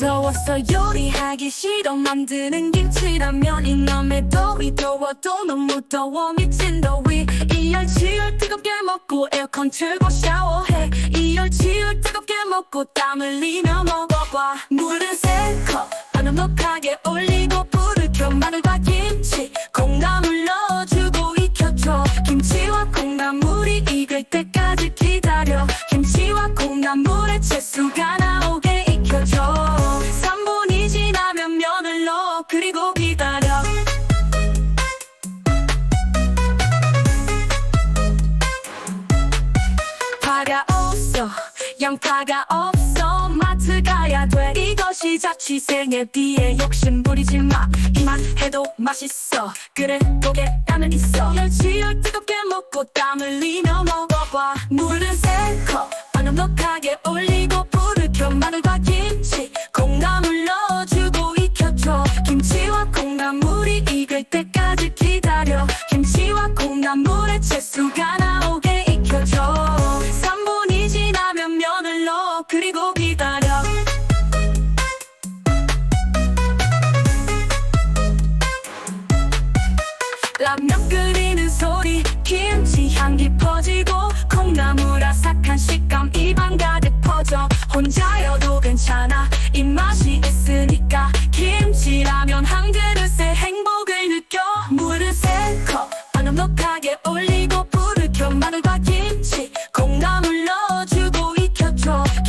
더워서 요리하기 싫어. 만드는 김치라면 이놈의 더위. 더워도 너무 더워. 미친 더위. 이열치열 뜨겁게 먹고 에어컨 틀고 샤워해. 이열치열 뜨겁게 먹고 땀 흘리며 먹어봐. 물은 세컵 아늑하게 올리고 불을 켜 마늘과 김치. 콩나물 넣어주고 익혀줘. 김치와 콩나물이 익을 때까지 그리고 기다려. 파가 없어. 양파가 없어. 마트 가야 돼. 이것이 자취생에 비해 욕심 부리지 마이맛 해도 맛있어. 그래 고개땀은 있어. 열치열 뜨겁게 먹고 땀 흘리며 김치와 콩나물이 익을 때까지 기다려. 김치와 콩나물에 채수가 나오게 익혀줘. 3분이 지나면 면을 넣어. 그리고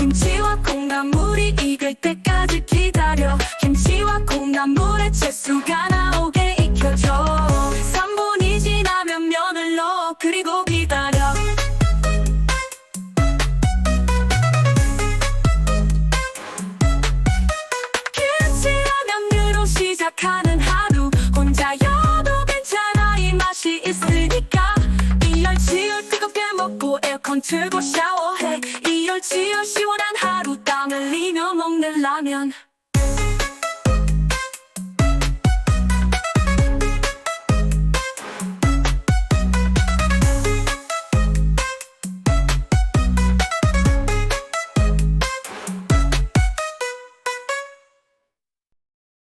김치와 콩나물이 익을 때까지 기다려. 김치와 콩나물에 채수가 나오게 익혀줘. 3분이 지나면 면을 넣어 그리고 기다려. 김치라면으로 시작하는 하루. 혼자여도 괜찮아 이 맛이 있으니까. 이열치열 뜨겁게 먹고 에어컨 틀고 샤워해 이열치열 시원한 하루 땀 흘리며 먹는 라면